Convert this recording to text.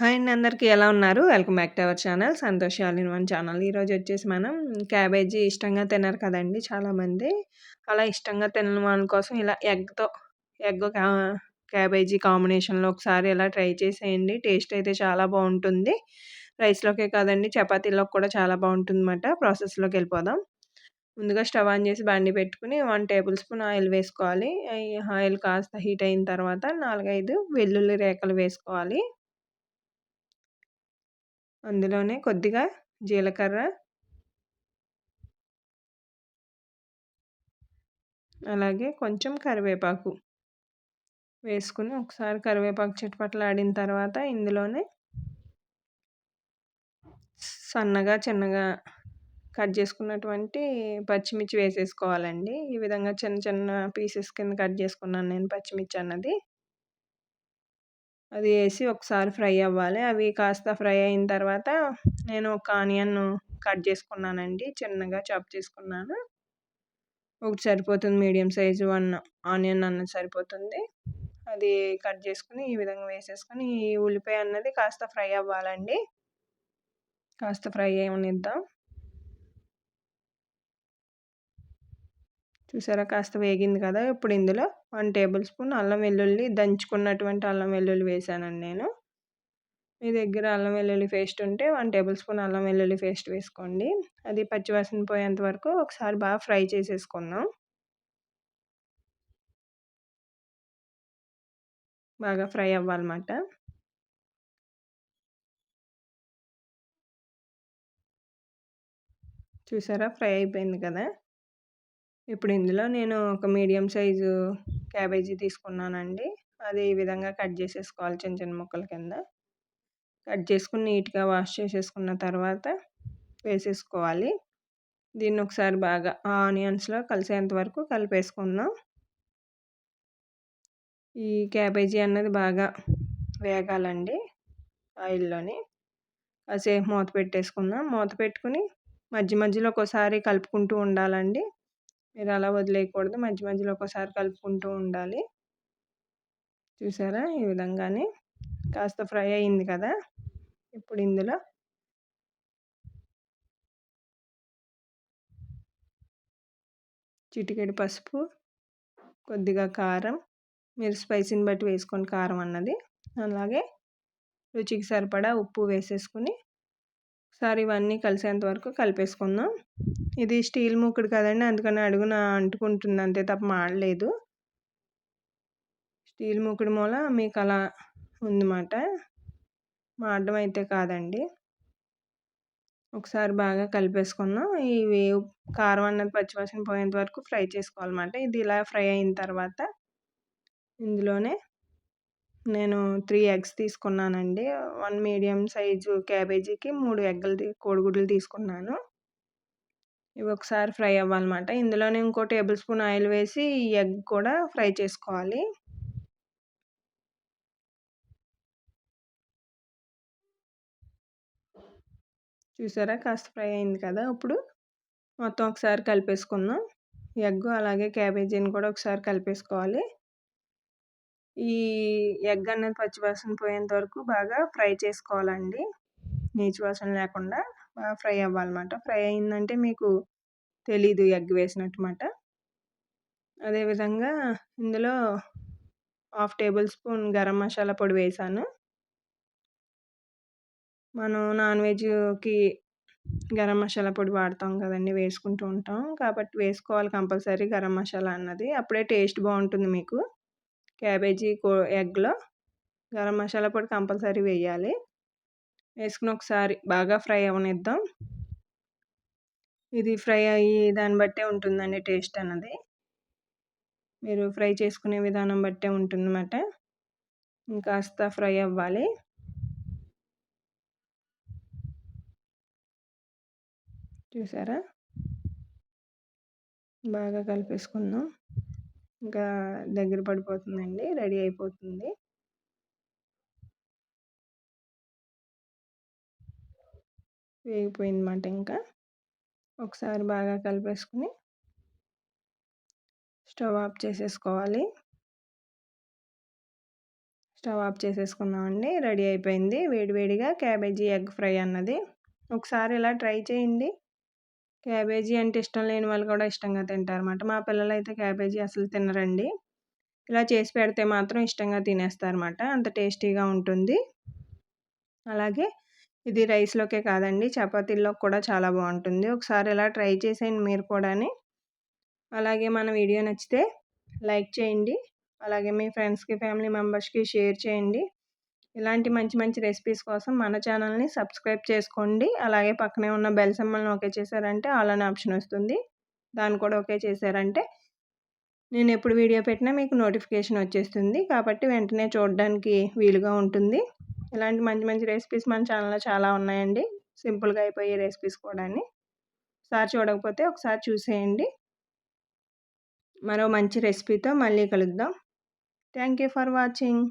Hi అండి అందరికీ ఎలా ఉన్నారు? Welcome back to our channel Santosh one channel. ఈరోజు వచ్చేసి మనం క్యాబేజీ ఇష్టంగా తినరు కదండి చాలామంది. అలా ఇష్టంగా తినని వాళ్ళ కోసం ఇలా ఎగ్‌తో ఎగ్ కా క్యాబేజీ కాంబినేషన్‌లో ఒకసారి ఇలా ట్రై చేసేయండి. టేస్ట్ అయితే చాలా బాగుంటుంది రైస్‌లోకే కాదండి చపాతీలోకి కూడా చాలా బాగుంటుంది అన్నమాట ప్రాసెస్‌లోకి వెళ్ళిపోదాం. ముందుగా స్టవ్ ఆన్ చేసి బండి పెట్టుకొని 1 టేబుల్ స్పూన్ ఆయిల్ వేసుకోవాలి. ఆయిల్ కాస్త హీట్ అయిన తర్వాత 4, 5 వెల్లుల్లి రేఖలు వేసుకోవాలి. అందులోనే కొద్దిగా జీలకర్ర. అలాగే కొంచెం కరివేపాకు వేసుకుని ఒకసారి కరివేపాకు చిటపటలాడిన తర్వాత ఇందులోనే సన్నగా చిన్నగా కట్ చేసుకున్నటువంటి పచ్చిమిర్చి వేసేసుకోవాలండి. ఈ విధంగా చిన్న చిన్న పీసెస్ కింద కట్ చేసుకున్నాను నేను పచ్చిమిర్చి అన్నది. అది వేసి ఒకసారి ఫ్రై అవ్వాలి. అవి కాస్త ఫ్రై అయిన తర్వాత నేను ఒక ఆనియన్ కట్ చేసుకున్నానండి. చిన్నగా చాప్ చేసుకున్నాను. ఒకటి సరిపోతుంది. మీడియం సైజు వన్ ఆనియన్ అన్నది సరిపోతుంది. అది కట్ చేసుకుని ఈ విధంగా వేసేసుకొని ఈ ఉల్లిపాయ అన్నది కాస్త ఫ్రై అవ్వాలండి. కాస్త ఫ్రై అవ్వనిద్దాం చూసారా? కాస్త వేగింది కదా! ఇప్పుడు ఇందులో వన్ టేబుల్ స్పూన్ అల్లం వెల్లుల్లి దంచుకున్నటువంటి అల్లం వెల్లుల్లి వేసానండి నేను. మీ దగ్గర అల్లం వెల్లుల్లి పేస్ట్ ఉంటే వన్ టేబుల్ స్పూన్ అల్లం వెల్లుల్లి పేస్ట్ వేసుకోండి. అది పచ్చివాసన పోయేంత వరకు ఒకసారి బాగా ఫ్రై చేసేసుకుందాం. బాగా ఫ్రై అవ్వాలన్నమాట. చూసారా? ఫ్రై అయిపోయింది కదా! ఇప్పుడు ఇందులో నేను ఒక మీడియం సైజు క్యాబేజీ తీసుకున్నానండి. అది ఈ విధంగా కట్ చేసేసుకోవాలి చిన్న చిన్న ముక్కల కింద. కట్ చేసుకుని నీట్గా వాష్ చేసేసుకున్న తర్వాత వేసేసుకోవాలి. దీన్ని ఒకసారి బాగా ఆనియన్స్లో కలిసేంత వరకు కలిపేసుకుందాం. ఈ క్యాబేజీ అన్నది బాగా వేగాలండి ఆయిల్లోని. కాసేపు మూత పెట్టేసుకుందాం. మూత పెట్టుకుని మధ్య మధ్యలో ఒకసారి కలుపుకుంటూ ఉండాలండి. మీరు అలా వదిలేయకూడదు. మధ్య మధ్యలో ఒకసారి కలుపుకుంటూ ఉండాలి. చూసారా? ఈ విధంగానే కాస్త ఫ్రై అయింది కదా? ఇప్పుడు ఇందులో చిటికెడు పసుపు కొద్దిగా కారం మీరు స్పైసీని బట్టి వేసుకొని కారం అన్నది. అలాగే రుచికి సరిపడా ఉప్పు వేసేసుకుని ఒకసారి ఇవన్నీ కలిసేంత వరకు కలిపేసుకుందాం. ఇది స్టీల్ మూకుడు కదండి అందుకని అడుగున అంటుకుంటుంది. అంతే తప్ప మాడలేదు. స్టీల్ మూకుడు మూల మీకు అలా ఉందన్నమాట. మాడడం అయితే కాదండి. ఒకసారి బాగా కలిపేసుకుందాం. ఇవి కారం అన్నది పచ్చివాసన పోయేంత వరకు ఫ్రై చేసుకోవాలన్నమాట. ఇది ఇలా ఫ్రై అయిన తర్వాత ఇందులోనే నేను త్రీ ఎగ్స్ తీసుకున్నానండి. వన్ మీడియం సైజు క్యాబేజీకి మూడు ఎగ్గలు కోడిగుడ్లు తీసుకున్నాను. ఇవి ఒకసారి ఫ్రై అవ్వాలన్నమాట. ఇందులోనే ఇంకో టేబుల్ స్పూన్ ఆయిల్ వేసి ఈ ఎగ్ కూడా ఫ్రై చేసుకోవాలి. చూసారా? కాస్త ఫ్రై అయింది కదా ఇప్పుడు. మొత్తం ఒకసారి కలిపేసుకుందాం. ఎగ్ అలాగే క్యాబేజీని కూడా ఒకసారి కలిపేసుకోవాలి. ఈ ఎగ్ అనేది పచ్చివాసన పోయేంత వరకు బాగా ఫ్రై చేసుకోవాలండి. నీచు వాసన లేకుండా బాగా ఫ్రై అవ్వాలన్నమాట. ఫ్రై అయిందంటే మీకు తెలీదు ఎగ్ వేసినట్టుమాట. అదేవిధంగా ఇందులో half tablespoon garam masala పొడి వేసాను. మనం నాన్ వెజ్కి గరం మసాలా పొడి వాడతాం కదండి వేసుకుంటూ ఉంటాం. కాబట్టి వేసుకోవాలి కంపల్సరీ గరం మసాలా అన్నది. అప్పుడే టేస్ట్ బాగుంటుంది మీకు. క్యాబేజీ కో ఎగ్లో గరం మసాలా పొడి కంపల్సరీ వేయాలి. వేసుకుని ఒకసారి బాగా ఫ్రై అవనిద్దాం. ఇది ఫ్రై అయ్యి దాన్ని బట్టే ఉంటుందండి టేస్ట్ అన్నది. మీరు ఫ్రై చేసుకునే విధానం బట్టే ఉంటుందన్నమాట. ఇంకాస్త ఫ్రై అవ్వాలి. చూసారా? బాగా కలిపేసుకుందాం. ఇంకా దగ్గర పడిపోతుందండి రెడీ అయిపోతుంది. వేగిపోయిందన్నమాట ఇంకా. ఒకసారి బాగా కలిపేసుకుని స్టవ్ ఆఫ్ చేసేసుకోవాలి. స్టవ్ ఆఫ్ చేసేసుకున్నామండి రెడీ అయిపోయింది. వేడివేడిగా క్యాబేజీ ఎగ్ ఫ్రై అన్నది. ఒకసారి ఇలా ట్రై చేయండి. క్యాబేజీ అంటే ఇష్టం లేని వాళ్ళు కూడా ఇష్టంగా తింటారన్నమాట. మా పిల్లలు అయితే క్యాబేజీ అసలు తినరండి. ఇలా చేసి పెడితే మాత్రం ఇష్టంగా తినేస్తారన్నమాట. అంత టేస్టీగా ఉంటుంది. అలాగే ఇది రైస్లోకే కాదండి చపాతీల్లో కూడా చాలా బాగుంటుంది. ఒకసారి ఇలా ట్రై చేసేయండి మీరు కూడా అలాగే మన వీడియో నచ్చితే లైక్ చేయండి. అలాగే మీ ఫ్రెండ్స్కి ఫ్యామిలీ మెంబర్స్కి షేర్ చేయండి. ఇలాంటి మంచి మంచి రెసిపీస్ కోసం మన ఛానల్ని సబ్స్క్రైబ్ చేసుకోండి. అలాగే పక్కనే ఉన్న బెల్ సింబల్ని ఓకే చేశారంటే ఆల్ అనే ఆప్షన్ వస్తుంది. దాన్ని కూడా ఓకే చేశారంటే నేను ఎప్పుడు వీడియో పెట్టినా మీకు నోటిఫికేషన్ వచ్చేస్తుంది. కాబట్టి వెంటనే చూడడానికి వీలుగా ఉంటుంది. ఇలాంటి మంచి మంచి రెసిపీస్ మన ఛానల్లో చాలా ఉన్నాయండి. సింపుల్గా అయిపోయే రెసిపీస్ కూడా ఒకసారి చూడకపోతే ఒకసారి చూసేయండి. మరో మంచి రెసిపీతో మళ్ళీ కలుద్దాం. Thank you for watching.